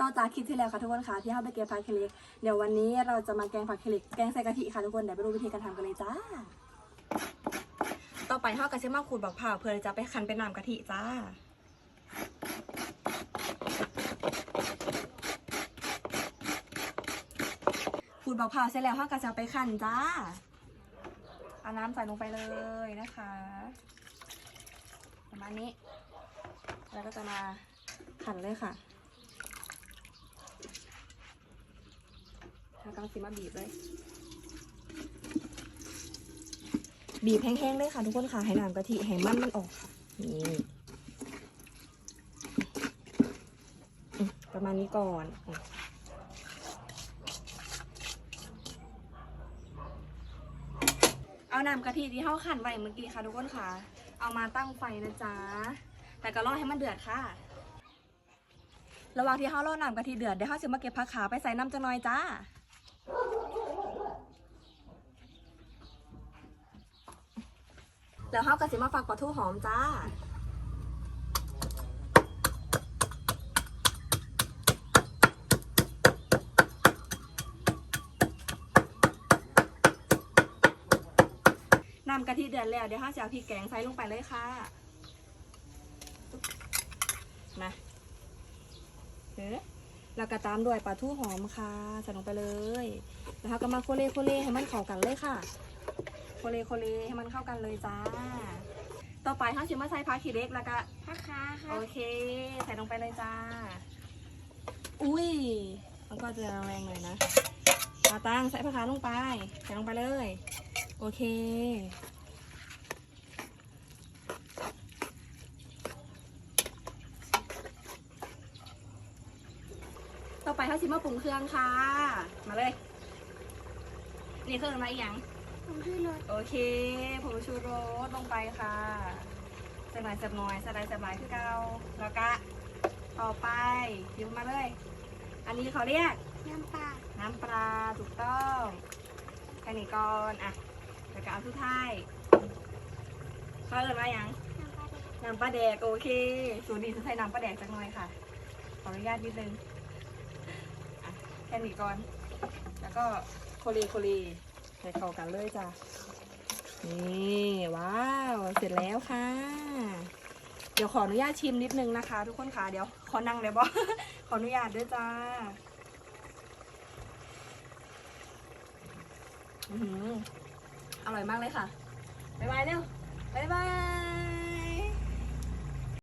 ต่อจากคลิปที่แล้วค่ะทุกคนค่ะที่เราไปเก็บผักเคเล็กเดี๋ยววันนี้เราจะมาแกงผักเคเล็กแกงใส่กะทิค่ะทุกคนเดี๋ยวไปดูวิธีการทำกันเลยจ้า ต่อไปเราก็จะมาขูดบักเผาเพื่อจะไปคั้นเป็นน้ำกะทิจ้าขูดบักเผาเสร็จแล้วเราก็จะไปคั้นจ้าเอาน้ำใส่ลงไปเลยนะคะ ประมาณนี้ แล้วก็จะมาขันเลยค่ะ แล้วก็สิมาบีบเลย บีบแห้งๆเลยค่ะทุกคนค่ะ ให้น้ำกะทิให้มันมันออกค่ะ นี่ประมาณนี้ก่อนเอาน้ำกะทิที่เข้าขันไว้เมื่อกี้ค่ะทุกคนค่ะ เอามาตั้งไฟนะจ๊ะ แต่ก็รอให้มันเดือดค่ะ ระหว่างที่เขารอน้ำกะทิเดือดเดี๋ยวเขาจะมาเก็บผักขาไปใส่น้ำจังหน่อยจ้า แล้วเขาก็สิมาฝักปลาทูหอมจ้า น้ำกะทิเดือดแล้ว เดี๋ยวเขาจะเอาพริกแกงใส่ลงไปเลยค่ะ มาเด้ แล้วก็ตามด้วยปลาทูหอมค่ะใส่ลงไปเลยแล้วก็มาโคเลโคเลให้มันเข้ากันเลยค่ะ โคเลโคเลให้มันเข้ากันเลยจ้า ต่อไปเขาชิมมาใส่ผักขี้เล็กแล้วก็พ่อค้าค่ะโอเค ใส่ลงไปเลยจ้า อุ้ยมันก็จะแรงหน่อยนะตาตั้งใส่ผักขาลงไป ใส่ลงไปเลย โอเค ไปเขาชิมมาปรุงเครื่องค่ะ มาเลย นี่เครื่องอะไรอีกอย่างผมชื่อรถโอเคผงชูรสลงไปค่ะใส่หน่อยใส่หน่อยใส่หน่อยใส่หน่อยคือเกาแล้วก็ต่อไปหยิบมาเลย อันนี้เขาเรียกน้ำปลา น้ำปลาถูกต้องแค่นี้ก่อนอะแล้วก็เอาทุกท้ายเขาเอินว่าหยังน้ำปลาเด็กน้ำปลาแดกโอเคสูตรนี้จะใส่น้ำปลาแดกสักหน่อยค่ะ ขออนุญาตนิดนึงอะ แค่นี้ก่อน แล้วก็โคลีโคลีใส่เข้ากันเลยจ้ะ นี่ว้าว เสร็จแล้วค่ะ เดี๋ยวขออนุญาตชิมนิดนึงนะคะ ทุกคนค่ะ เดี๋ยวขอนั่งเลยบอขออนุญาตด้วยจ้าอื้อออร่อยมากเลยค่ะ บ๊ายบายเร็ว บ๊ายบาย